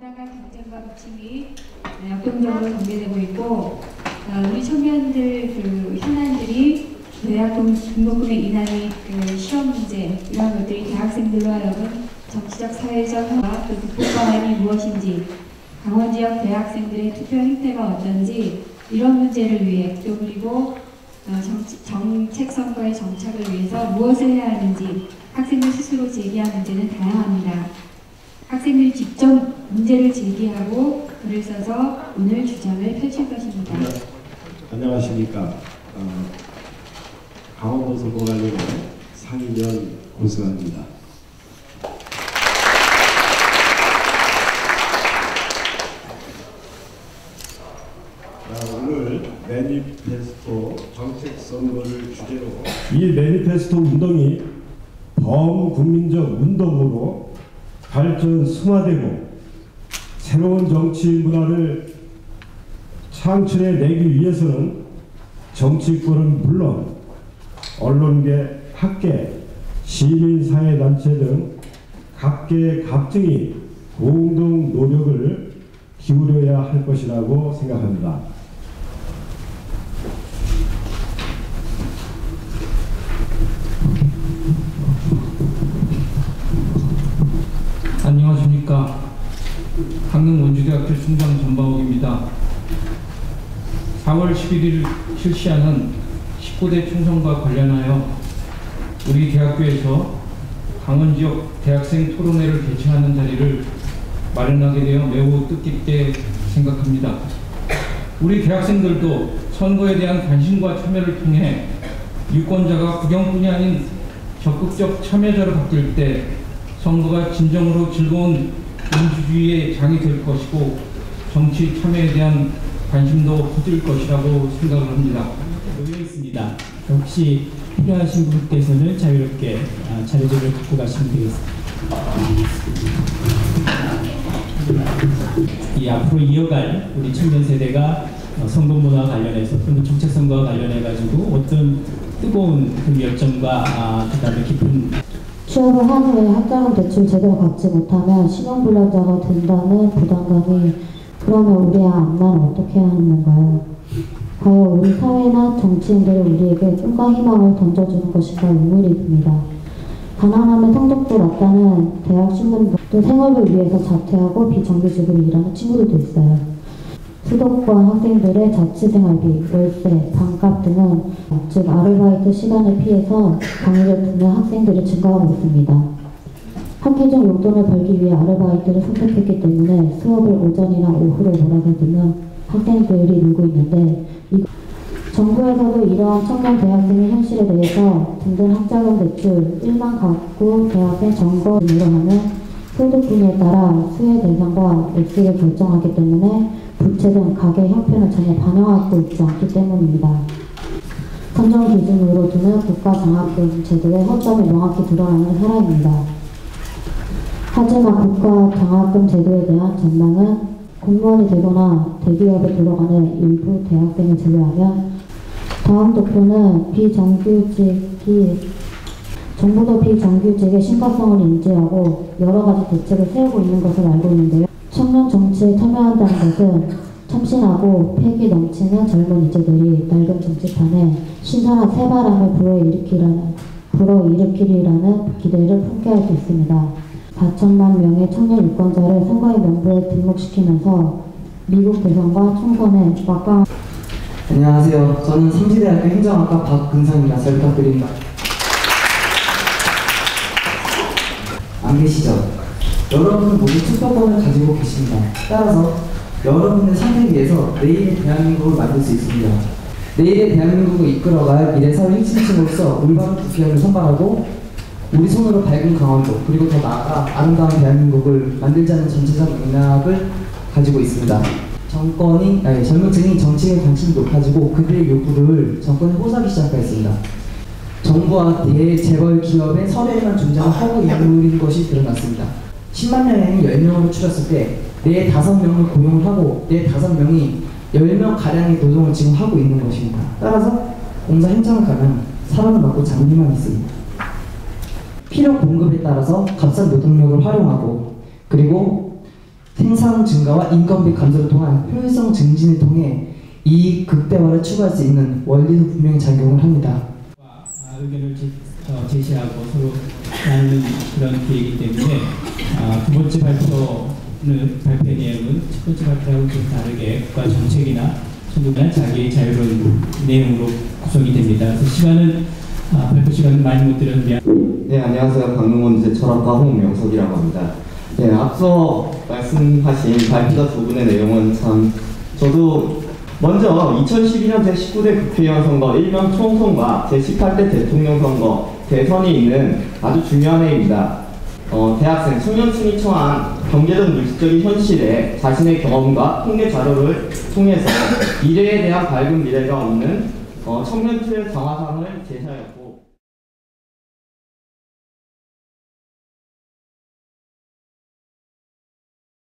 정당한 경쟁과 비침이 역동적으로 전개되고 있고 어, 우리 청년들 그 현안들이 대학 등- 등록금의 인하니 그 시험 문제 이런 것들이 대학생들로 하여금 정치적 사회적 현과 그 극복 방안이 무엇인지 강원 지역 대학생들의 투표 행태가 어떤지 이런 문제를 위해 또 그리고 어, 정책 선거의 정착을 위해서 무엇을 해야 하는지 학생들 스스로 제기한 문제는 다양합니다. 학생들이 직접 문제를 제기하고 글을 써서 오늘 주장을 펼칠 것입니다. 안녕하십니까. 어, 강원도 고승환입니다. 자, 오늘 매니페스토 정책 선거를 주제로 이 매니페스토 운동이 범국민적 운동으로 발전 승화되고 새로운 정치 문화를 창출해 내기 위해서는 정치권은 물론 언론계, 학계, 시민사회단체 등 각계 각층이 공동 노력을 기울여야 할 것이라고 생각합니다. 안녕하십니까. 강릉원주대학교 총장 전바옥입니다. 4월 11일 실시하는 19대 총선과 관련하여 우리 대학교에서 강원 지역 대학생 토론회를 개최하는 자리를 마련하게 되어 매우 뜻깊게 생각합니다. 우리 대학생들도 선거에 대한 관심과 참여를 통해 유권자가 구경꾼이 아닌 적극적 참여자로 바뀔 때 선거가 진정으로 즐거운 민주주의의 장이 될 것이고 정치 참여에 대한 관심도 커질 것이라고 생각을 합니다. 놓여 있습니다. 혹시 필요하신 분께서는 자유롭게 아, 자료들을 갖고 가시면 되겠습니다. 이 앞으로 이어갈 우리 청년 세대가 어, 선거 문화 관련해서 또는 정책 선거와 관련해 가지고 어떤 뜨거운 그 열정과 아, 그다음에 깊은 취업을 한 후에 학자금 대출 제대로 갚지 못하면 신용불량자가 된다는 부담감이 그러면 우리 앞날은 어떻게 하는 건가요? 과연 우리 사회나 정치인들이 우리에게 꿈과 희망을 던져주는 것인가 의문이 듭니다. 가난함의 성적도 낮다는 대학 신문 또 생업을 위해서 자퇴하고 비정규직으로 일하는 친구들도 있어요. 수도권 학생들의 자취생활비, 월세, 반값 등은 즉 아르바이트 시간을 피해서 강의를 듣는 학생들이 증가하고 있습니다. 학기 중 용돈을 벌기 위해 아르바이트를 선택했기 때문에 수업을 오전이나 오후로 몰아가두는 학생들이 늘고 있는데 이- 정부에서도 이러한 청년 대학생의 현실에 대해서 등등 학자금 대출, 일반 가구 대학생 점거 등으로 하는 소득 분야에 따라 수혜 대상과 액수를 결정하기 때문에 부채 등 가계 형편을 전혀 반영하고 있지 않기 때문입니다. 선정 기준으로 두는 국가 장학금 제도의 허점이 명확히 드러나는 사례입니다. 하지만 국가 장학금 제도에 대한 전망은 공무원이 되거나 대기업에 들어가는 일부 대학생을 제외하면 다음 도표는 비정규직이 정부도 비정규직의 심각성을 인지하고 여러 가지 대책을 세우고 있는 것을 알고 있는데요. 청년 정치에 참여한다는 것은 참신하고 패기 넘치는 젊은 이제들이 낡은 정치판에 신선한 새바람을 불어일으키라는, 불어일으키리라는 기대를 품게 할 수 있습니다. 4천만 명의 청년 유권자를 선거의 명부에 등록시키면서 미국 대선과 총선에 막강 안녕하세요. 저는 삼지대학교 행정학과 박근상입니다. 잘 부탁드립니다. 안 계시죠? 여러분은 모두 투표권을 가지고 계십니다. 따라서 여러분의 선택에서 내일의 대한민국을 만들 수 있습니다. 내일의 대한민국을 이끌어갈 미래 사회 핵심층으로서 올바른 국회의원을 선발하고 우리 손으로 밝은 강원도 그리고 더 나아가 아름다운 대한민국을 만들자는 전체적 맥락을 가지고 있습니다. 정권이 아니 젊은층이 정치에 관심이 높아지고 그들의 요구를 정권에 호소하기 시작하였습니다. 정부와 대재벌 기업의 서류에만 존재하는 허구 인물인 것이 드러났습니다. 10만 명이 10명으로 줄였을 때 내 5명을 고용을 하고 내 5명이 10명 가량의 노동을 지금 하고 있는 것입니다. 따라서 공사 행정을 가면 사람을 맞고 장비만 있습니다. 필요 공급에 따라서 값싼 노동력을 활용하고 그리고 생산 증가와 인건비 감소를 통한 효율성 증진을 통해 이익 극대화를 추구할 수 있는 원리도 분명히 작용을 합니다. 아, 의견을 제, 어, 제시하고 서로 나누는 그런 기회이기 때문에 아, 두 번째 발표는 발표 내용은 첫 번째 발표하고 좀 다르게 국가 정책이나 정부나 자기의 자유로운 내용으로 구성이 됩니다. 그래서 시간은 아, 발표 시간은 많이 못 드렸는데 네, 안녕하세요. 강릉원대 철학과 홍명석이라고 합니다. 네, 앞서 말씀하신 발표자 두 분의 내용은 참 저도 먼저 2012년 제19대 국회의원 선거 일명 총선과 제18대 대통령 선거 대선이 있는 아주 중요한 해입니다. 어, 대학생 청년층이 처한 경제적 물질적인 현실에 자신의 경험과 통계 자료를 통해서 미래에 대한 밝은 미래가 없는 어, 청년층의 정화상을 제시하였고